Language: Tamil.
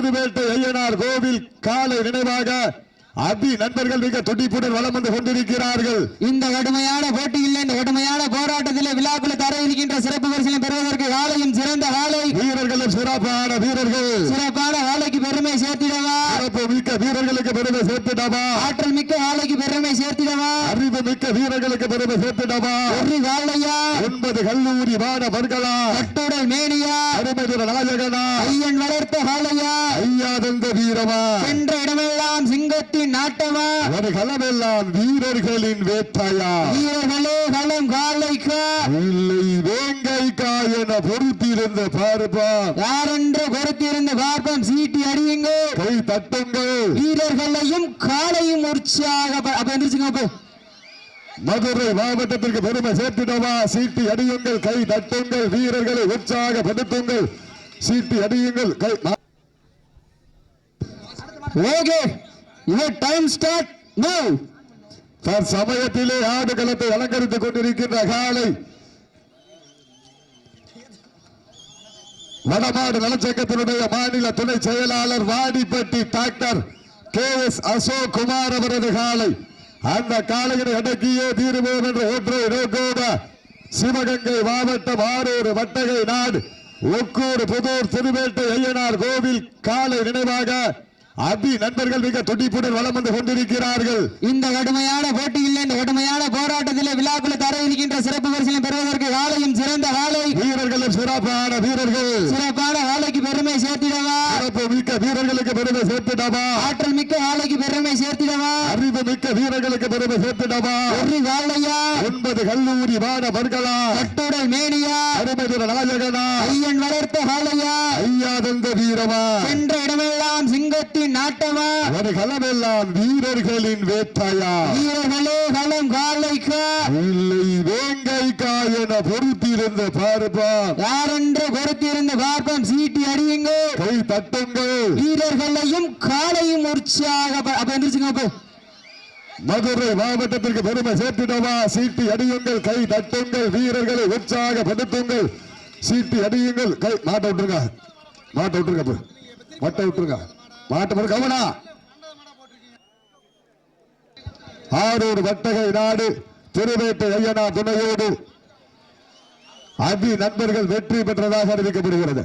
திருவேட்டை ஐயனார் கோவில் காலை நினைவாக அபி நண்பர்கள் மிக துடிப்புடன் வலம் வந்து கொண்டிருக்கிறார்கள். இந்த கடுமையான போட்டியில் இந்த கடுமையான போராட்டத்தில் விழாக்குள்ள தர இருக்கின்ற சிறப்பு பரிசீலனை பெறுவதற்கு காலையும் சிறந்த காலை. வீரர்களும் சிறப்பான வீரர்கள் சிறப்பான காலைக்கு பெருமை சேர்த்திடவா சிறப்பு மிக்க வீரர்களுக்கு பெருமை சேர்த்துடாமா? ஆற்றல் மிக்க காலைக்கு பெருமை சேர்த்திடவா? அறிவு மிக்க வீரர்களுக்கு பெருமை சேர்த்துடாமா? ஒரு காலையா ஒன்பது கல்லூரி மாணவர்களா? கட்டுடல் மேனியா? அருமதுர நாயகனா? ஐயன் வளர்த்த காலையா ஐயா தந்த வீரமா? சென்ற இடமெல்லாம் சிங்கத்தின் நாட்டமா? ஒரு களமெல்லாம் வீரர்களின் வேட்டையா வீரர்களே களம் காலைக்கா இல்லை என பொறுத்திருந்த பார்ப்பா. யாரென்று பொறுத்திருந்து பார்ப்போம் சீட்டி அடியுங்கள். கை தட்டுங்கள். வீரர்களையும் காலையும் உற்சாக அப்ப மதுரை மாவட்டத்திற்கு பெருமை சேர்த்திடவா? சீட்டி அடியுங்கள் கை தட்டுங்கள். வீரர்களை உற்சாகப்படுத்துங்கள். சீட்டி அடியுங்கள் கை okay your time start now சமயத்திலே ஆடுகளத்தை அலங்கரித்துக் கொண்டிருக்கின்ற காலை வடமாடு நலச்சங்கத்தினுடைய மாநில துணை செயலாளர் Vadipatti doctor K S Ashok Kumar அவரது காலை. அந்த காலையினை அடக்கியே தீருவோம் என்ற ஒற்றை நோக்கோட சிவகங்கை மாவட்டம் ஆரூர் வட்டகை நாடு. ஒக்கூர் புதூர் திருவேட்டை ஐயனார் கோவில் காலை நினைவாக அபி நண்பர்கள் மிக துடிப்புடன் வலம் வந்து கொண்டிருக்கிறார்கள். இந்த கடுமையான போட்டியில் இந்த கடுமையான போராட்டத்தில் விழாக்குள்ள தர இருக்கின்ற சிறப்பு பரிசீலனை பெறுவதற்கு காலையும் சிறந்த காலை. வீரர்களும் சிறப்பான வீரர்கள் சிறப்பான காலைக்கு பெருமை சேர்த்திடவா சிறப்பு மிக்க வீரர்களுக்கு பெருமை சேர்த்துடாமா? ஆற்றல் மிக்க காலைக்கு பெருமை சேர்த்திடவா? அறிவு மிக்க வீரர்களுக்கு பெருமை சேர்த்துடாமா? ஒரு காலையா ஒன்பது கல்லூரி மாணவர்களா? கட்டுடல் மேனியா? அருமதுர நாயகனா? ஐயன் வளர்த்த காலையா ஐயா தந்த வீரமா? சென்ற இடமெல்லாம் சிங்கத்தின் நாட்டமா ஒரு களமெல்லாம் வீரர்களின் வேட்டையா? வீரர்களே களம் காலைக்கா இல்லை வேங்கைக்கா என பொறுத்திருந்த பார்ப்பா யாரென்று பொறுத்திருந்து பார்ப்போம்? சீட்டி அடியுங்கள் தட்டுங்கள். வீரர்களையும் காலையும் உற்சாக எந்திரிச்சுங்க மதுரை மாவட்டத்திற்கு பெருமை சேர்த்திடவா? சீட்டி அடியுங்கள் கை தட்டுங்கள் வீரர்களை உற்சாகப்படுத்துங்கள் சீட்டி அடியுங்கள் கை மாட்ட விட்டுருங்க. மாட்ட விட்டுருங்க. மாட்ட விட்டுருங்க. மாட்ட பிறகு கவனா. ஆரூர் வட்டகை நாடு திருவேட்டை ஐயனா துணையோடு அபி நண்பர்கள் வெற்றி பெற்றதாக அறிவிக்கப்படுகிறது.